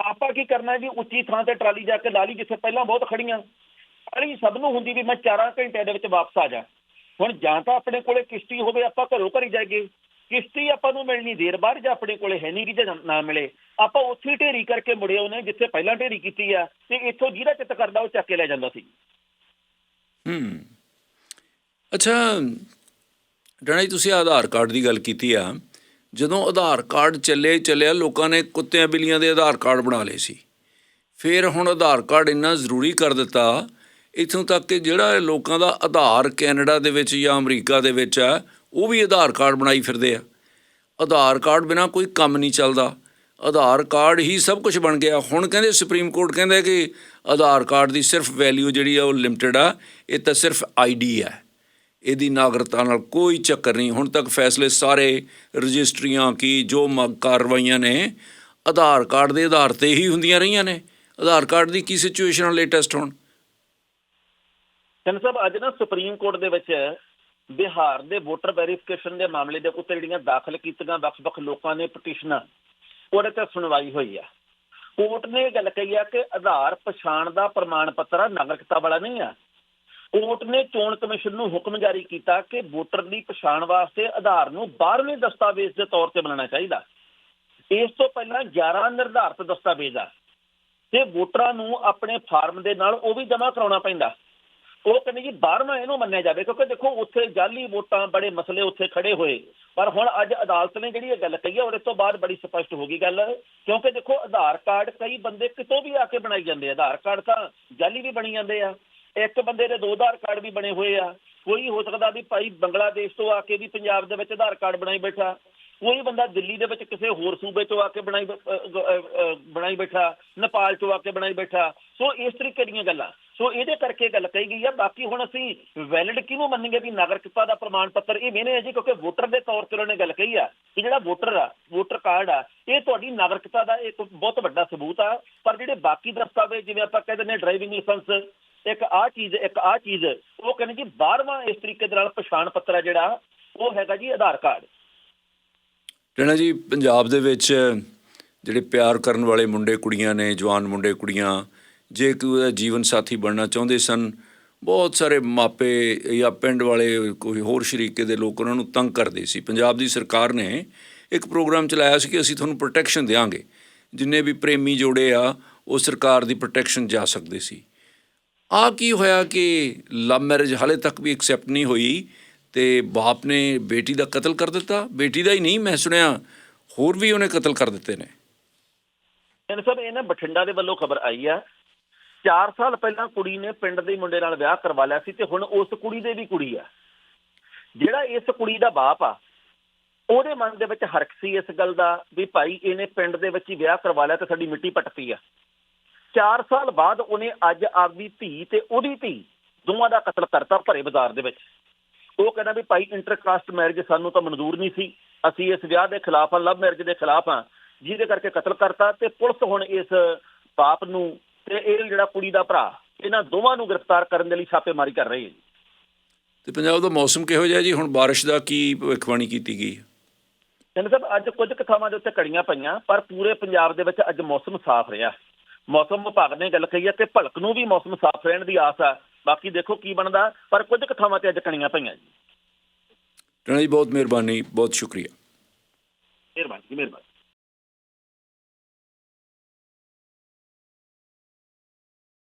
ਆਪਾਂ ਕੀ ਕਰਨਾ ਜੀ ਉੱਚੀ ਥਾਂ ਤੇ ਟਰਾਲੀ ਜਾ ਕੇ ਲਾ ਲਈ ਜਿੱਥੇ ਪਹਿਲਾਂ ਬਹੁਤ ਖੜੀਆਂ ਅੜੀ ਸਭ ਨੂੰ ਹੁੰਦੀ ਵੀ ਮੈਂ 4 ਘੰਟਿਆਂ ਦੇ ਵਿੱਚ ਵਾਪਸ ਆ ਜਾ। ਹੁਣ ਜਾਂ ਤਾਂ ਆਪਣੇ ਕੋਲੇ ਕਿਸ਼ਤੀ ਹੋਵੇ, ਆਪਾਂ ਘਰੋਂ ਘਰੀ ਜਾਈਏ। ਕਿਸ਼ਤੀ ਆਪਾਂ ਨੂੰ ਮਿਲਣੀ, ਦੇਰ ਬਾਅਦ ਜਾਂ ਆਪਣੇ ਕੋਲੇ ਹੈ ਨਹੀਂ ਕਿ ਜਾਂ ਨਾ ਮਿਲੇ। ਆਪਾਂ ਉੱਥੇ ਢੇਰੀ ਕਰਕੇ ਮੁੜੇ ਉਹਨੇ ਜਿੱਥੇ ਪਹਿਲਾਂ ਢੇਰੀ ਕੀਤੀ ਆ, ਤੇ ਇੱਥੋਂ ਜਿਹਦਾ ਚਿੱਤ ਕਰਦਾ ਉਹ ਚੱਕ ਕੇ ਲੈ ਜਾਂਦਾ ਸੀ। ਹੂੰ। ਅੱਛਾ ਡਣਾ ਜੀ, ਤੁਸੀਂ ਆਧਾਰ ਕਾਰਡ ਦੀ ਗੱਲ ਕੀਤੀ ਆ। ਜਦੋਂ ਆਧਾਰ ਕਾਰਡ ਚੱਲੇ ਚੱਲਿਆ, ਲੋਕਾਂ ਨੇ ਕੁੱਤਿਆਂ ਬਿੱਲੀਆਂ ਦੇ ਆਧਾਰ ਕਾਰਡ ਬਣਾ ਲਏ ਸੀ। ਫਿਰ ਹੁਣ ਆਧਾਰ ਕਾਰਡ ਇੰਨਾ ਜ਼ਰੂਰੀ ਕਰ ਦਿੱਤਾ, ਇਥੋਂ ਤੱਕ ਕਿ ਜਿਹੜਾ ਲੋਕਾਂ ਦਾ ਆਧਾਰ ਕੈਨੇਡਾ ਦੇ ਵਿੱਚ ਜਾਂ ਅਮਰੀਕਾ ਦੇ ਵਿੱਚ ਆ, ਉਹ ਵੀ ਆਧਾਰ ਕਾਰਡ ਬਣਾਈ ਫਿਰਦੇ ਆ। ਆਧਾਰ ਕਾਰਡ ਬਿਨਾ ਕੋਈ ਕੰਮ ਨਹੀਂ ਚੱਲਦਾ। ਆਧਾਰ ਕਾਰਡ ਹੀ ਸਭ ਕੁਝ ਬਣ ਗਿਆ। ਹੁਣ ਕਹਿੰਦੇ ਸੁਪਰੀਮ ਕੋਰਟ ਕਹਿੰਦਾ ਕਿ ਆਧਾਰ ਕਾਰਡ ਦੀ ਸਿਰਫ ਵੈਲਿਊ ਜਿਹੜੀ ਆ ਉਹ ਲਿਮਟਿਡ ਆ, ਇਹ ਤਾਂ ਸਿਰਫ ਆਈਡੀ ਹੈ ਇਹਦੀ ਨਾਗਰਿਕਤਾ ਨਾਲ ਕੋਈ ਚੱਕਰ ਨਹੀਂ। ਹੁਣ ਤੱਕ ਫੈਸਲੇ ਸਾਰੇ ਰਜਿਸਟਰੀਆਂ ਕੀ ਜੋ ਕਾਰਵਾਈਆਂ ਨੇ, ਆਧਾਰ ਕਾਰਡ ਦੇ ਆਧਾਰ ਤੇ ਹੀ ਹੁੰਦੀਆਂ ਰਹੀਆਂ ਨੇ। ਆਧਾਰ ਕਾਰਡ ਦੀ ਕੀ ਸਿਚੁਏਸ਼ਨ ਲੇਟੈਸਟ ਹੁਣ? ਚੰਨ ਸਾਹਿਬ, ਅੱਜ ਨਾ ਸੁਪਰੀਮ ਕੋਰਟ ਦੇ ਵਿੱਚ ਬਿਹਾਰ ਦੇ ਵੋਟਰ ਵੈਰੀਫਿਕੇਸ਼ਨ ਦੇ ਮਾਮਲੇ ਦੇ ਉੱਤੇ ਜਿਹੜੀਆਂ ਦਾਖਲ ਕੀਤੀਆਂ ਵੱਖ-ਵੱਖ ਲੋਕਾਂ ਨੇ ਪਟੀਸ਼ਨਾਂ, ਉਹਦੇ ਤੇ ਸੁਣਵਾਈ ਹੋਈ ਆ। ਕੋਰਟ ਨੇ ਇਹ ਗੱਲ ਕਹੀ ਆ ਕਿ ਆਧਾਰ ਪਛਾਣ ਦਾ ਪ੍ਰਮਾਣ ਪੱਤਰ ਨਾਗਰਿਕਤਾ ਵਾਲਾ ਨਹੀਂ ਆ। ਕੋਰਟ ਨੇ ਚੋਣ ਕਮਿਸ਼ਨ ਨੂੰ ਹੁਕਮ ਜਾਰੀ ਕੀਤਾ ਕਿ ਵੋਟਰ ਦੀ ਪਛਾਣ ਵਾਸਤੇ ਆਧਾਰ ਨੂੰ 12ਵੇਂ ਦਸਤਾਵੇਜ਼ ਦੇ ਤੌਰ ਤੇ ਮੰਨਣਾ ਚਾਹੀਦਾ। ਇਸ ਤੋਂ ਪਹਿਲਾਂ 11 ਨਿਰਧਾਰਤ ਦਸਤਾਵੇਜ਼ ਆ ਤੇ ਵੋਟਰਾਂ ਨੂੰ ਆਪਣੇ ਫਾਰਮ ਦੇ ਨਾਲ ਉਹ ਵੀ ਜਮ੍ਹਾਂ ਕਰਾਉਣਾ ਪੈਂਦਾ। ਉਹ ਕਹਿੰਦੇ ਜੀ 12ਵਾਂ ਇਹਨੂੰ ਮੰਨਿਆ ਜਾਵੇ, ਕਿਉਂਕਿ ਦੇਖੋ ਉੱਥੇ ਜਾਲੀ ਵੋਟਾਂ ਬੜੇ ਮਸਲੇ ਉੱਥੇ ਖੜੇ ਹੋਏ। ਪਰ ਹੁਣ ਅੱਜ ਅਦਾਲਤ ਨੇ ਜਿਹੜੀ ਇਹ ਗੱਲ ਕਹੀ ਹੈ ਉਹਦੇ ਤੋਂ ਬਾਅਦ ਬੜੀ ਸਪਸ਼ਟ ਹੋ ਗਈ ਗੱਲ, ਕਿਉਂਕਿ ਦੇਖੋ ਆਧਾਰ ਕਾਰਡ ਕਈ ਬੰਦੇ ਕਿਤੋਂ ਵੀ ਆ ਕੇ ਬਣਾਈ ਜਾਂਦੇ ਆ। ਆਧਾਰ ਕਾਰਡ ਤਾਂ ਜਾਲੀ ਵੀ ਬਣੀ ਜਾਂਦੇ ਆ। ਇੱਕ ਬੰਦੇ ਦੇ ਦੋ ਆਧਾਰ ਕਾਰਡ ਵੀ ਬਣੇ ਹੋਏ ਆ। ਕੋਈ ਹੋ ਸਕਦਾ ਵੀ ਭਾਈ ਬੰਗਲਾਦੇਸ਼ ਤੋਂ ਆ ਕੇ ਵੀ ਪੰਜਾਬ ਦੇ ਵਿੱਚ ਆਧਾਰ ਕਾਰਡ ਬਣਾਈ ਬੈਠਾ। ਕੋਈ ਬੰਦਾ ਦਿੱਲੀ ਦੇ ਵਿੱਚ ਕਿਸੇ ਹੋਰ ਸੂਬੇ ਤੋਂ ਆ ਕੇ ਬਣਾਈ ਬਣਾਈ ਬੈਠਾ, ਨੇਪਾਲ ਤੋਂ ਆ ਕੇ ਬਣਾਈ ਬੈਠਾ। ਸੋ ਇਸ ਤਰੀਕੇ ਦੀਆਂ ਗੱਲਾਂ। ਸੋ ਇਹਦੇ ਕਰਕੇ ਗੱਲ ਕਹੀ ਗਈ ਆ, ਬਾਕੀ ਹੁਣ ਅਸੀਂ ਵੈਲਿਡ ਕਿਹਨੂੰ ਮੰਨਾਂਗੇ ਵੀ ਨਾਗਰਿਕਤਾ ਦਾ ਪ੍ਰਮਾਣ ਪੱਤਰ? ਇਹ ਮੈਨੇ ਹੈ ਜੀ ਕਿਉਂਕਿ ਵੋਟਰ ਦੇ ਤੌਰ ਤੇ ਉਹਨੇ ਗੱਲ ਕਹੀ ਆ ਕਿ ਜਿਹੜਾ ਵੋਟਰ ਆ ਵੋਟਰ ਕਾਰਡ ਆ, ਇਹ ਤੁਹਾਡੀ ਨਾਗਰਿਕਤਾ ਦਾ ਇੱਕ ਬਹੁਤ ਵੱਡਾ ਸਬੂਤ ਆ। ਪਰ ਜਿਹੜੇ ਬਾਕੀ ਦਸਤਾਵੇਜ਼, ਜਿਵੇਂ ਆਪਾਂ ਕਹਿੰਦੇ ਨੇ ਡਰਾਈਵਿੰਗ ਲਾਇਸੈਂਸ ਇੱਕ ਆਹ ਚੀਜ਼, ਇੱਕ ਆਹ ਚੀਜ਼, ਉਹ ਕਹਿੰਦੇ ਜੀ 12ਵਾਂ ਇਸ ਤਰੀਕੇ ਦੇ ਨਾਲ ਪਛਾਣ ਪੱਤਰ ਜਿਹੜਾ, ਉਹ ਹੈਗਾ ਜੀ ਆਧਾਰ ਕਾਰਡ। ਟਣਾ ਜੀ, ਪੰਜਾਬ ਦੇ ਵਿੱਚ ਜਿਹੜੇ ਪਿਆਰ ਕਰਨ ਵਾਲੇ ਮੁੰਡੇ ਕੁੜੀਆਂ ਨੇ, ਜਵਾਨ ਮੁੰਡੇ ਕੁੜੀਆਂ, ਜੇ ਕੋਈ ਉਹਦਾ ਜੀਵਨ ਸਾਥੀ ਬਣਨਾ ਚਾਹੁੰਦੇ ਸਨ, ਬਹੁਤ ਸਾਰੇ ਮਾਪੇ ਜਾਂ ਪਿੰਡ ਵਾਲੇ ਕੋਈ ਹੋਰ ਸ਼ਰੀਕੇ ਦੇ ਲੋਕ ਉਹਨਾਂ ਨੂੰ ਤੰਗ ਕਰਦੇ ਸੀ। ਪੰਜਾਬ ਦੀ ਸਰਕਾਰ ਨੇ ਇੱਕ ਪ੍ਰੋਗਰਾਮ ਚਲਾਇਆ ਸੀ ਕਿ ਅਸੀਂ ਤੁਹਾਨੂੰ ਪ੍ਰੋਟੈਕਸ਼ਨ ਦੇਵਾਂਗੇ ਜਿੰਨੇ ਵੀ ਪ੍ਰੇਮੀ ਜੋੜੇ ਆ, ਉਹ ਸਰਕਾਰ ਦੀ ਪ੍ਰੋਟੈਕਸ਼ਨ ਜਾ ਸਕਦੇ ਸੀ। ਆ ਕੀ ਹੋਇਆ ਕਿ ਲਵ ਮੈਰਿਜ ਹਾਲੇ ਤੱਕ ਵੀ ਐਕਸੈਪਟ ਨਹੀਂ ਹੋਈ ਤੇ ਬਾਪ ਨੇ ਬੇਟੀ ਦਾ ਕਤਲ ਕਰ ਦਿੱਤਾ? ਬੇਟੀ ਦਾ ਹੀ ਨਹੀਂ, ਮੈਂ ਸੁਣਿਆ ਹੋਰ ਵੀ ਉਹਨੇ ਕਤਲ ਕਰ ਦਿੱਤੇ ਨੇ। ਇਹਨਾਂ ਸਭ ਇਹਨਾਂ ਬਠਿੰਡਾ ਦੇ ਵੱਲੋਂ ਖਬਰ ਆਈ ਆ। 4 ਸਾਲ ਪਹਿਲਾਂ ਕੁੜੀ ਨੇ ਪਿੰਡ ਦੇ ਮੁੰਡੇ ਨਾਲ ਵਿਆਹ ਕਰਵਾ ਲਿਆ ਸੀ ਤੇ ਹੁਣ ਉਸ ਕੁੜੀ ਦੇ ਵੀ ਕੁੜੀ ਆ। ਜਿਹੜਾ ਇਸ ਕੁੜੀ ਦਾ ਬਾਪ ਆ, ਉਹਦੇ ਮਨ ਦੇ ਵਿੱਚ ਹਰਕ ਸੀ ਇਸ ਗੱਲ ਦਾ ਵੀ ਭਾਈ ਇਹਨੇ ਪਿੰਡ ਦੇ ਵਿੱਚ ਹੀ ਵਿਆਹ ਕਰਵਾ ਲਿਆ ਤੇ ਸਾਡੀ ਮਿੱਟੀ ਪੱਟਤੀ ਆ। 4 ਸਾਲ ਬਾਅਦ ਉਹਨੇ ਅੱਜ ਆਪਦੀ ਧੀ ਤੇ ਉਹਦੀ ਧੀ ਦੋਵਾਂ ਦਾ ਕਤਲ ਕਰਤਾ ਭਰੇ ਬਾਜ਼ਾਰ ਦੇ ਵਿੱਚ। ਉਹ ਕਹਿੰਦਾ ਵੀ ਭਾਈ ਇੰਟਰਕਾਸਟ ਮੈਰਿਜ ਸਾਨੂੰ ਤਾਂ ਮਨਜ਼ੂਰ ਨਹੀਂ ਸੀ। ਅਸੀਂ ਇਸ ਵਿਆਹ ਦੇ ਖਿਲਾਫ ਆ ਲਵ ਮੈਰਿਜ ਦੇ ਖਿਲਾਫ ਆ ਜਿਹਦੇ ਕਰਕੇ ਕਤਲ ਕਰਤਾ ਤੇ ਪੁਲਿਸ ਹੁਣ ਇਸ ਬਾਪ ਨੂੰ ਤੇ ਇਹ ਜਿਹੜਾ ਕੁੜੀ ਦਾ ਭਰਾ ਇਹਨਾਂ ਦੋਵਾਂ ਨੂੰ ਗ੍ਰਿਫਤਾਰ ਕਰਨ ਦੇ ਲਈ ਛਾਪੇਮਾਰੀ ਕਰ ਰਹੀ ਹੈ ਤੇ ਪੰਜਾਬ ਦਾ ਮੌਸਮ ਕਿਹੋ ਜਿਹਾ ਜੀ? ਹੁਣ ਬਾਰਿਸ਼ ਦਾ ਕੀ ਭਵਿੱਖਬਾਣੀ ਕੀਤੀ ਗਈ ਹੈ? ਕਹਿੰਦੇ ਸਾਹਿਬ ਅੱਜ ਕੁਝ ਥਾਵਾਂ ਦੇ ਉੱਤੇ ਕੜੀਆਂ ਪਈਆਂ ਪਰ ਪੂਰੇ ਪੰਜਾਬ ਦੇ ਵਿੱਚ ਅੱਜ ਮੌਸਮ ਸਾਫ਼ ਰਿਹਾ। ਮੌਸਮ ਵਿਭਾਗ ਨੇ ਗੱਲ ਕਹੀ ਹੈ ਕਿ ਭਲਕ ਨੂੰ ਵੀ ਮੌਸਮ ਸਾਫ਼ ਰਹਿਣ ਦੀ ਆਸ ਆ। ਬਾਕੀ ਦੇਖੋ ਕੀ ਬਣਦਾ ਪਰ ਕੁਝ ਕੁ ਥਾਵਾਂ ਤੇ ਅੱਜ ਕਣੀਆਂ ਪਈਆਂ ਜੀ। ਟਣਾ ਜੀ ਬਹੁਤ ਮਿਹਰਬਾਨੀ ਬਹੁਤ ਸ਼ੁਕਰੀਆ। ਮਿਹਰਬਾਨੀ ਮਿਹਰਬਾਨੀ।